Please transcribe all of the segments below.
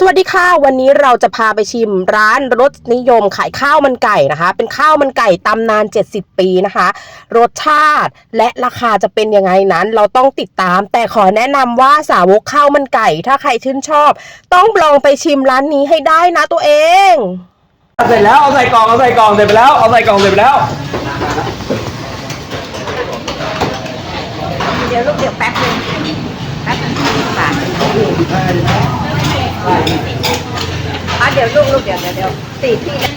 สวัสดีค่ะวันนี้เราจะพาไปชิมร้านรสนิยมขายข้าวมันไก่นะคะ เป็นข้าวมันไก่ตำนาน 70 ปีนะคะ รสชาติและราคาจะเป็นยังไงนั้น เราต้องติดตาม แต่ขอแนะนำว่าสาวกข้าวมันไก่ ถ้าใครชื่นชอบ ต้องลองไปชิมร้านนี้ให้ได้นะตัวเองเสร็จแล้วเอาใส่กล่องเอาใส่กล่องเสร็จไปแล้วเอาใส่กล่องเสร็จไปแล้ว เดี๋ยวลูกเดี๋ยวแป๊บนึงแป๊บนึงบาทอะ เดี๋ยวลูกลูกเดี๋ยวเดี๋ยวเดี๋ยวสี่ที่นะ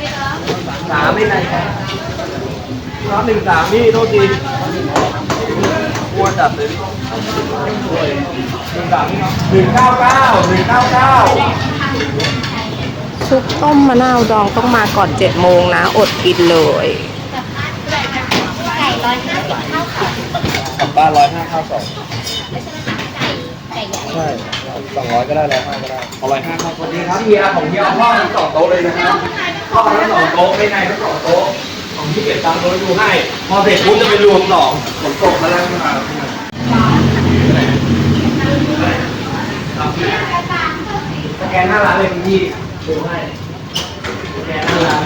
สามไม่ไหนรอบหนึ่งสามนี่โทษทีกลัวจัดเลยหนึ่งสามนี่เนาะหนึ่งเก้าเก้าหนึ่งเก้าเก้าซุปต้มมะนาวดองต้องมาก่อน7โมงนะ อดกินเลยไกลับบ้านร้อยห้าข้าวสองใช่ สองร้อยก็ได้ร้อยห้าก็ได้เอาร้อยห้าข้าวสวัสดีครับเฮียของเฮียเอาพ่อทั้งสองโต๊ะเลยนะครับพ่อทั้งสองโต๊ะไม่ในทั้งสองโต๊ะของที่เก็บตังค์โต๊ะดูให้ พอเสร็จปุ๊บจะไปรวมสองฝนตกมาแล้วมาสแกนหน้าร้านเลยคุณพี่ดูให้สแกนหน้าร้าน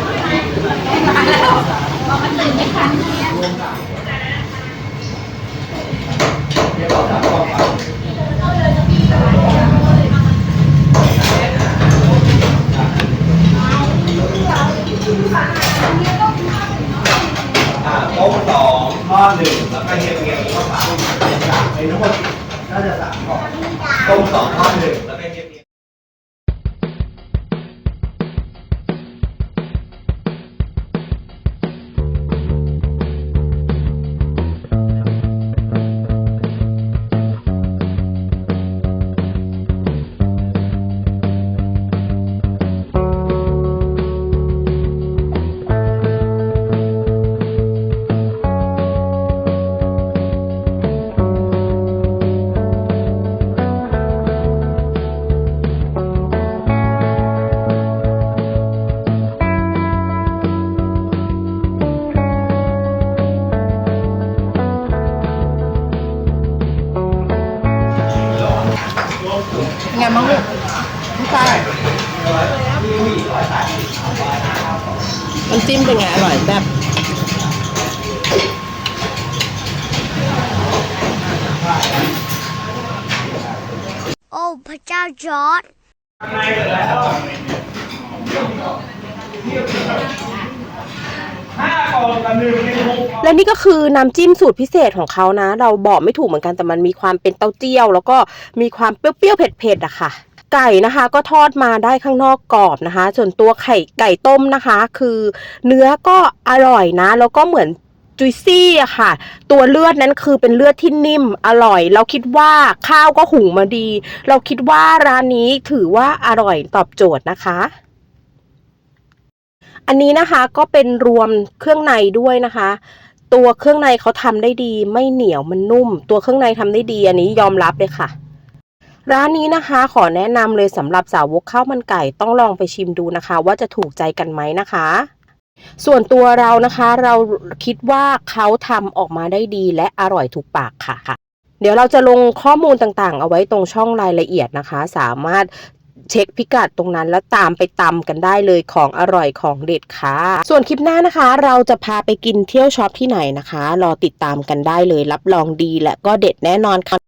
หนึ่งแล้วก็เฮียเฮียข้าวสามสามไอ้ทั้งหมดน่าจะสามกล่องต้มสองทอดหนึ่งแล้วก็เฮียเฮีย ไงบ้างลูกไม่ใช่น้ำจิ้มเป็นไงอร่อยแบบ โอ้พระเจ้าจอร์ด และนี่ก็คือน้ำจิ้มสูตรพิเศษของเขานะ เราบอกไม่ถูกเหมือนกันแต่มันมีความเป็นเต้าเจี้ยว แล้วก็มีความเปรี้ยวๆเผ็ดๆอะค่ะไก่นะคะก็ทอดมาได้ข้างนอกกรอบนะคะ ส่วนตัวไข่ไก่ต้มนะคะ คือเนื้อก็อร่อยนะ แล้วก็เหมือนจุยซี่อะค่ะ ตัวเลือดนั้นคือเป็นเลือดที่นิ่มอร่อย เราคิดว่าข้าวก็หุงมาดี เราคิดว่าร้านนี้ถือว่าอร่อยตอบโจทย์นะคะ อันนี้นะคะก็เป็นรวมเครื่องในด้วยนะคะ ตัวเครื่องในเขาทำได้ดี ไม่เหนียวมันนุ่ม ตัวเครื่องในทำได้ดี อันนี้ยอมรับเลยค่ะ ร้านนี้นะคะ ขอแนะนำเลยสำหรับสาวกข้าวมันไก่ต้องลองไปชิมดูนะคะ ว่าจะถูกใจกันไหมนะคะส่วนตัวเรานะคะเราคิดว่าเขาทำออกมาได้ดีและอร่อยถูกปากค่ะ เดี๋ยวเราจะลงข้อมูลต่างๆ เอาไว้ตรงช่องรายละเอียดนะคะ สามารถ เช็คพิกัดตรงนั้นแล้วตามไปตำกันได้เลยของอร่อยของเด็ดค่ะ ส่วนคลิปหน้านะคะ เราจะพาไปกินเที่ยวช็อปที่ไหนนะคะ รอติดตามกันได้เลยรับรองดีและก็เด็ดแน่นอนค่ะ